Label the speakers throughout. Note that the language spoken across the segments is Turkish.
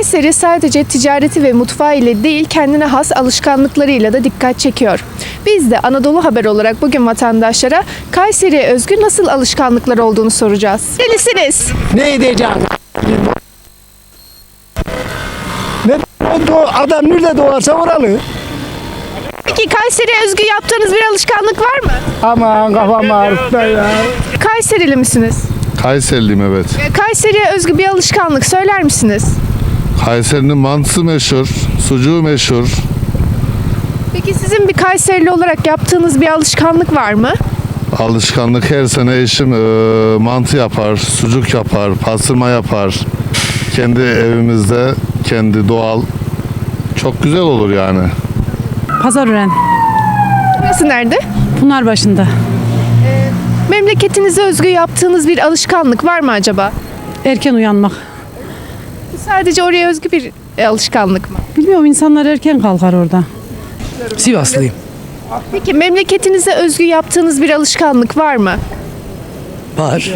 Speaker 1: Kayseri sadece ticareti ve mutfağı ile değil kendine has alışkanlıklarıyla da dikkat çekiyor. Biz de Anadolu Haber olarak bugün vatandaşlara Kayseri'ye özgü nasıl alışkanlıklar olduğunu soracağız. Nelisiniz?
Speaker 2: Ne edeceğim? Ne adam nerede doğarsa oralı.
Speaker 1: Peki Kayseri'ye özgü yaptığınız bir alışkanlık var mı?
Speaker 2: Aman kafam ağrıttı ya.
Speaker 1: Kayserili misiniz?
Speaker 3: Kayseriliyim evet.
Speaker 1: Kayseri'ye özgü bir alışkanlık söyler misiniz?
Speaker 3: Kayseri'nin mantısı meşhur, sucuğu meşhur.
Speaker 1: Peki sizin bir Kayserili olarak yaptığınız bir alışkanlık var mı?
Speaker 3: Alışkanlık her sene eşim e, mantı yapar, sucuk yapar, pastırma yapar. Kendi evimizde, kendi doğal. Çok güzel olur yani.
Speaker 4: Pazarören,
Speaker 1: Burası nerede?
Speaker 4: Pınarbaşı'nda.
Speaker 1: Memleketinize özgü yaptığınız bir alışkanlık var mı acaba?
Speaker 4: Erken uyanmak.
Speaker 1: Sadece oraya özgü bir e, alışkanlık mı?
Speaker 4: Bilmiyorum insanlar erken kalkar orada.
Speaker 5: Sivaslıyım.
Speaker 1: Peki memleketinize özgü yaptığınız bir alışkanlık var mı?
Speaker 5: Var.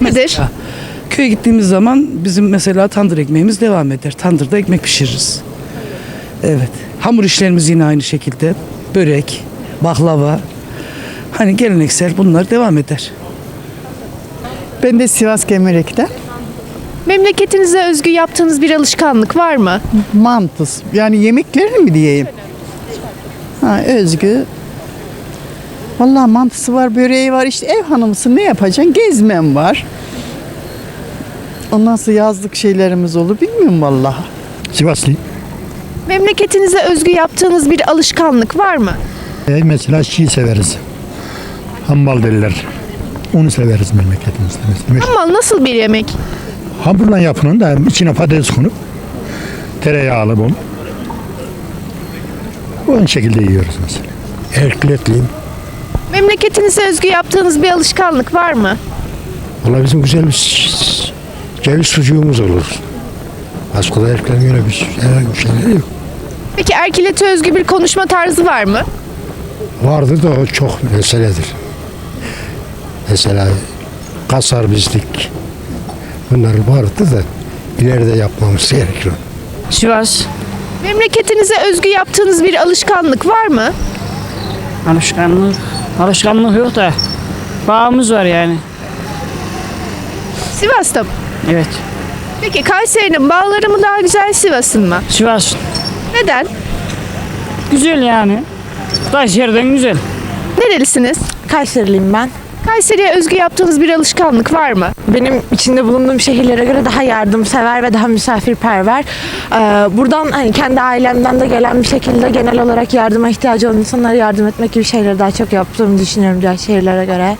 Speaker 1: Nedir?
Speaker 5: Köye gittiğimiz zaman bizim mesela tandır ekmeğimiz devam eder. Tandırda ekmek pişiririz. Evet. Hamur işlerimiz yine aynı şekilde. Börek, baklava. Hani geleneksel bunlar devam eder.
Speaker 6: Ben de Sivas Gemerek'ten.
Speaker 1: Memleketinize özgü yaptığınız bir alışkanlık var mı?
Speaker 6: Mantıs. Yani yemeklerini mi diyeyim? Ha, özgü. Vallahi mantısı var, böreği var. İşte ev hanımısın ne yapacaksın? Gezmem var. Ondan sonra yazlık şeylerimiz olur. Bilmiyorum vallahi.
Speaker 7: Sivaslıyım.
Speaker 1: Memleketinize özgü yaptığınız bir alışkanlık var mı?
Speaker 7: E, mesela çiğ severiz. Hambal derler. Onu severiz memleketimizde. Mesela.
Speaker 1: Ama nasıl bir yemek?
Speaker 7: Hamurla yapılan da içine patates konup tereyağlı bol. O şekilde yiyoruz mesela.
Speaker 8: Erkletliyim.
Speaker 1: Memleketinize özgü yaptığınız bir alışkanlık var mı?
Speaker 8: Valla bizim güzel bir ceviz sucuğumuz olur. Başka da erkeklerin öyle bir herhangi bir şeyleri yok.
Speaker 1: Peki Erkilet'e özgü bir konuşma tarzı var mı?
Speaker 8: Vardır da o çok meseledir. Mesela kasar bizlik. Bunlar vardı da ileride yapmamız gerekiyor.
Speaker 9: Sivas.
Speaker 1: Memleketinize özgü yaptığınız bir alışkanlık var mı?
Speaker 9: Alışkanlık. Alışkanlık yok da. Bağımız var yani.
Speaker 1: Sivas'ta mı?
Speaker 9: Evet.
Speaker 1: Peki Kayseri'nin bağları mı daha güzel Sivas'ın mı?
Speaker 9: Sivas.
Speaker 1: Neden?
Speaker 9: Güzel yani. Kayseri'den güzel.
Speaker 1: Nerelisiniz?
Speaker 10: Kayseriliyim ben.
Speaker 1: Kayseri'ye özgü yaptığınız bir alışkanlık var mı?
Speaker 10: Benim içinde bulunduğum şehirlere göre daha yardımsever ve daha misafirperver. Ee, buradan hani kendi ailemden de gelen bir şekilde genel olarak yardıma ihtiyacı olan insanlara yardım etmek gibi şeyleri daha çok yaptığımı düşünüyorum diğer şehirlere göre.